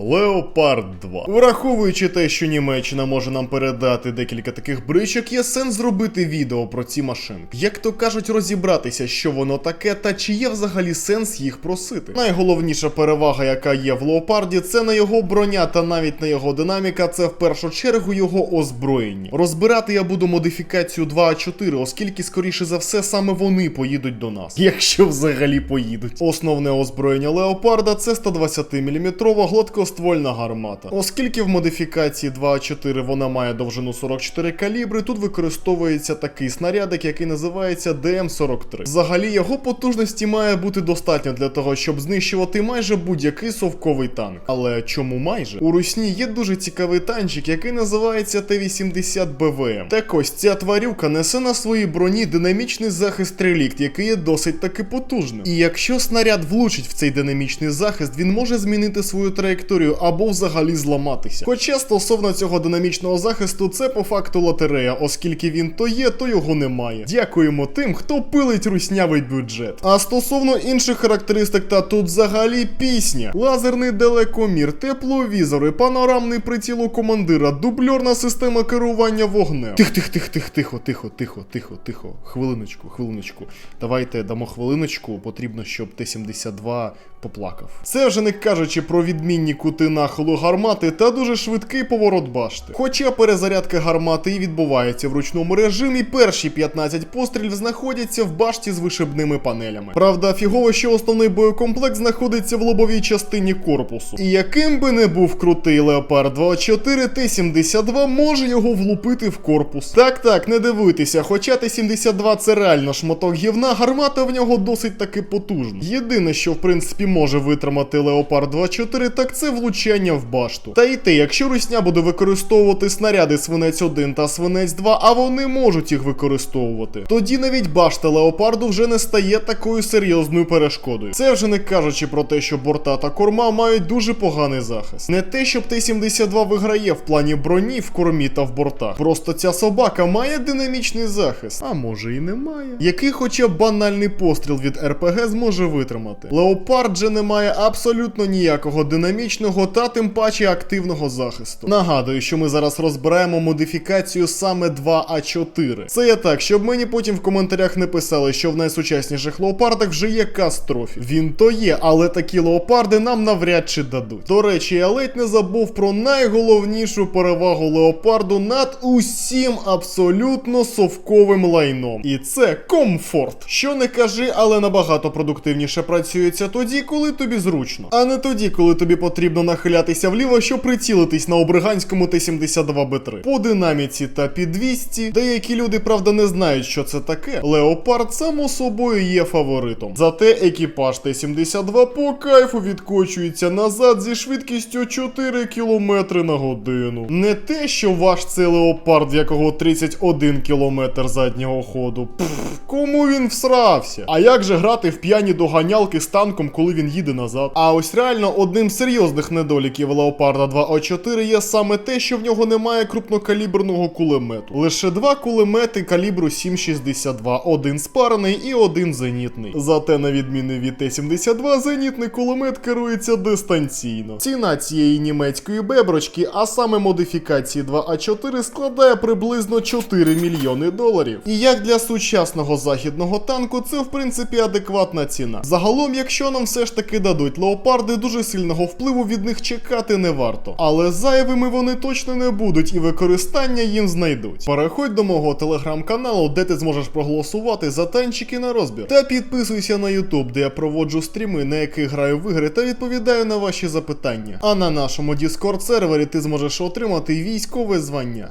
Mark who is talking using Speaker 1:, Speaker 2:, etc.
Speaker 1: Леопард 2. Враховуючи те, що Німеччина може нам передати декілька таких бричок, є сенс зробити відео про ці машинки. Як то кажуть, розібратися, що воно таке, та чи є взагалі сенс їх просити. Найголовніша перевага, яка є в леопарді, це не його броня та навіть не його динаміка, це в першу чергу його озброєння. Розбирати я буду модифікацію 2А4, оскільки, скоріше за все, саме вони поїдуть до нас. Якщо взагалі поїдуть. Основне озброєння леопарда це 120-мм гладкоствольна гармата. Оскільки в модифікації 2А4 вона має довжину 44 калібри, тут використовується такий снарядик, який називається ДМ-43. Взагалі його потужності має бути достатньо для того, щоб знищувати майже будь-який совковий танк. Але чому майже? У русні є дуже цікавий танчик, який називається Т-80 БВМ. Так ось ця тварюка несе на своїй броні динамічний захист релікт, який є досить таки потужним. І якщо снаряд влучить в цей динамічний захист, він може змінити свою траєкторію або взагалі зламатися. Хоча стосовно цього динамічного захисту, це по факту лотерея, оскільки він то є, то його немає. Дякуємо тим, хто пилить руснявий бюджет. А стосовно інших характеристик, та тут взагалі пісня: лазерний далекомір, тепловізори, панорамний приціл у командира, дубльорна система керування вогнем. Тих, тих, тих, тих, тихо, тихо, тихо, тихо, тихо. Хвилиночку, хвилиночку. Давайте дамо хвилиночку. Потрібно, щоб Т-72 поплакав. Це вже не кажучи про відмінні кути нахилу гармати та дуже швидкий поворот башти. Хоча перезарядка гармати і відбувається в ручному режимі, перші 15 пострілів знаходяться в башті з вишибними панелями. Правда, фігово, що основний боєкомплект знаходиться в лобовій частині корпусу. І яким би не був крутий Леопард 24, Т-72 може його влупити в корпус. Так, так, не дивуйтеся, хоча Т-72 це реально шматок гівна, гармата в нього досить таки потужна. Єдине, що в принципі може витримати Леопард 24, так це влучання в башту. Та й те, якщо русня буде використовувати снаряди свинець 1 та свинець 2, а вони можуть їх використовувати, тоді навіть башта Леопарду вже не стає такою серйозною перешкодою. Це вже не кажучи про те, що борта та корма мають дуже поганий захист. Не те, щоб Т-72 виграє в плані броні в кормі та в бортах. Просто ця собака має динамічний захист, а може і немає. Який хоча б банальний постріл від РПГ зможе витримати. Леопард же не має абсолютно ніякого динамічного та тим паче активного захисту. Нагадую, що ми зараз розбираємо модифікацію саме 2А4. Це я так, щоб мені потім в коментарях не писали, що в найсучасніших леопардах вже є кастрофі. Він то є, але такі леопарди нам навряд чи дадуть. До речі, я ледь не забув про найголовнішу перевагу леопарду над усім абсолютно совковим лайном. І це комфорт. Що не кажи, але набагато продуктивніше працюється тоді, коли тобі зручно, а не тоді, коли тобі потрібно нахилятися вліво, щоб прицілитись на обриганському Т-72Б3. По динаміці та під 200, деякі люди, правда, не знають, що це таке. Леопард, само собою, є фаворитом. Зате екіпаж Т-72 по кайфу відкочується назад зі швидкістю 4 км на годину. Не те, що ваш цей леопард, якого 31 км заднього ходу. Пф, кому він всрався? А як же грати в п'яні доганялки з танком, коли він їде назад? А ось реально одним з серйозних недоліків Леопарда 2А4 є саме те, що в нього немає крупнокаліберного кулемету. Лише два кулемети калібру 7,62, один спарений і один зенітний. Зате, на відміну від Т-72, зенітний кулемет керується дистанційно. Ціна цієї німецької беброчки, а саме модифікації 2А4, складає приблизно 4 мільйони доларів. І як для сучасного західного танку, це в принципі адекватна ціна. Загалом, якщо нам все ж таки дадуть леопарди, дуже сильного впливу від них чекати не варто. Але зайвими вони точно не будуть і використання їм знайдуть. Переходь до мого телеграм-каналу, де ти зможеш проголосувати за танчики на розбір. Та підписуйся на YouTube, де я проводжу стріми, на яких граю в ігри та відповідаю на ваші запитання. А на нашому Discord сервері ти зможеш отримати військове звання.